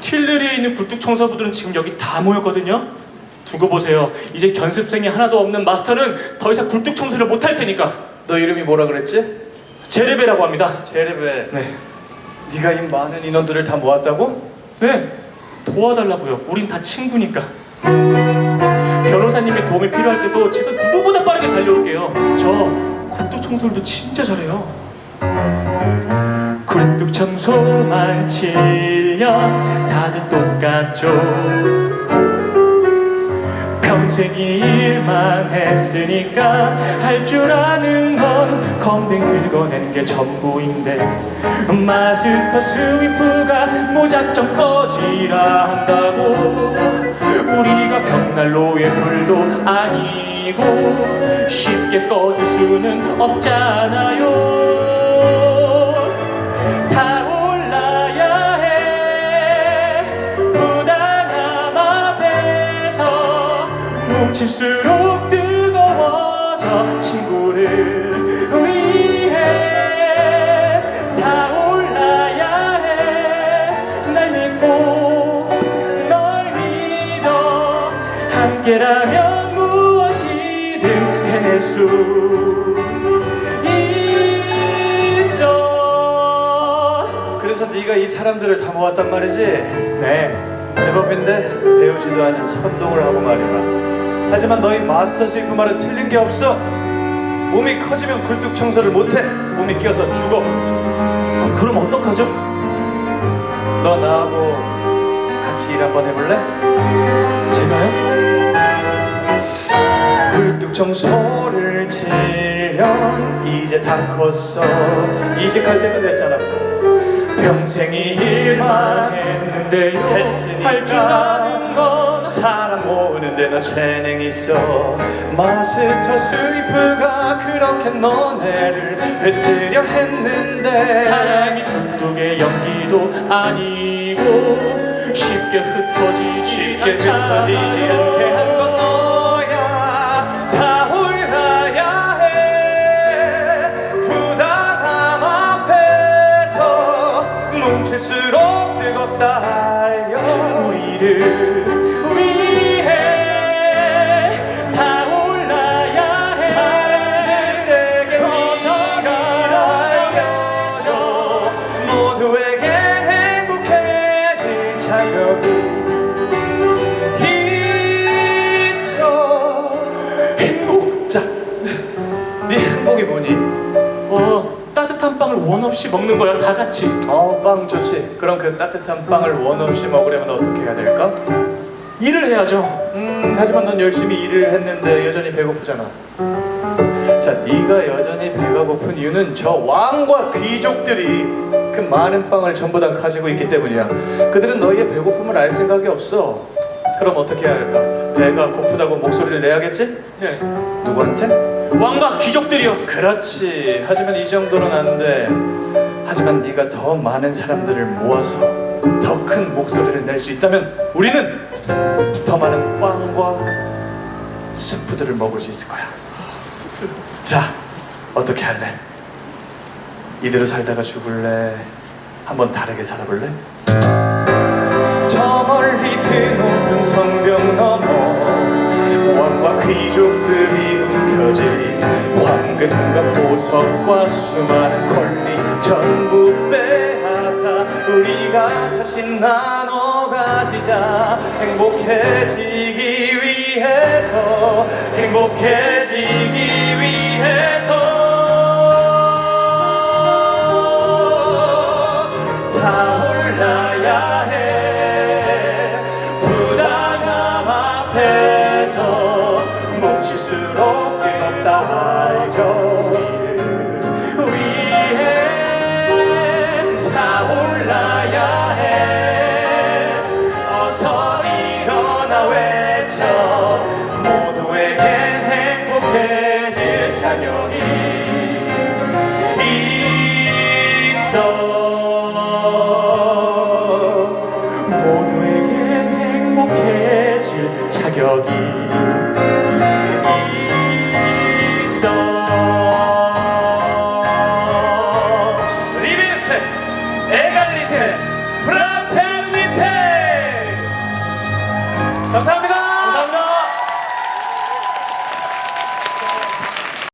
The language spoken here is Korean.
틸르리에 있는 굴뚝 청소부들은 지금 여기 다 모였거든요. 두고 보세요. 이제 견습생이 하나도 없는 마스터는 더 이상 굴뚝 청소를 못 할 테니까 너 이름이 뭐라 그랬지? 제레베라고 합니다. 제르베. 네, 네가 이 많은 인원들을 다 모았다고? 네, 도와달라고요. 우린 다 친구니까. 변호사님의 도움이 필요할 때도 제가 누구보다 빠르게 달려올게요. 저 굴뚝 청소도 진짜 잘해요. 굴뚝 청소만 7년 다들 똑같죠. 평생 이 일만 했으니까 할 줄 아는 건 컴백 긁어내는 게 전부인데 마스터 스위프가 무작정 꺼지라 한다고 우리가 벽난로의 불도 아니고 쉽게 꺼질 수는 없잖아요 뭉칠수록 뜨거워져 친구를 위해 다 올라야 해 날 믿고 널 믿어 함께라면 무엇이든 해낼 수 있어 그래서 네가 이 사람들을 다 모았단 말이지? 네 제법인데 배우지도 않은 선동을 하고 말이야. 하지만 너희 마스터 스위프 말은 틀린 게 없어. 몸이 커지면 굴뚝 청소를 못해. 몸이 끼어서 죽어. 그럼 어떡하죠? 너 나하고 같이 일 한번 해볼래? 제가요? 굴뚝 청소를 7년 이제 다 컸어 이직할 때도 됐잖아 평생 이 일만 했는데요 했으니까 할줄 아는 너 재능 있어 마스터 스위프가 그렇게 너네를 흩으려 했는데 사랑이 굴뚝의 연기도 아니고 쉽게 흩어지지 쉽게. 흩어지지 않게 모두에게 행복해질 자격이 있어 행복 자, 네 행복이 뭐니? 어 따뜻한 빵을 원 없이 먹는 거야 다 같이 어, 빵 좋지. 그럼 그 따뜻한 빵을 원 없이 먹으려면 어떻게 해야 될까? 일을 해야죠 음, 하지만 넌 열심히 일을 했는데 여전히 배고프잖아. 자, 네가 여전히 배가 고픈 이유는 저 왕과 귀족들이 그 많은 빵을 전부 다 가지고 있기 때문이야. 그들은 너희의 배고픔을 알 생각이 없어. 그럼 어떻게 해야 할까? 배가 고프다고 목소리를 내야겠지? 네 누구한테? 왕과 귀족들이요 그렇지. 하지만 이 정도는 안 돼. 하지만 네가 더 많은 사람들을 모아서 더 큰 목소리를 낼 수 있다면 우리는 더 많은 빵과 스프들을 먹을 수 있을 거야. 자, 어떻게 할래? 이대로 살다가 죽을래? 한번 다르게 살아볼래? 저 멀리 드높은 성벽 너머 왕과 귀족들이 움켜진 황금과 보석과 수많은 권리 전부 빼앗아 우리가 다시 나눠 가지자 행복해지기 위해서 행복해지기 위해 자격이 있어. 리베르테 에갈리테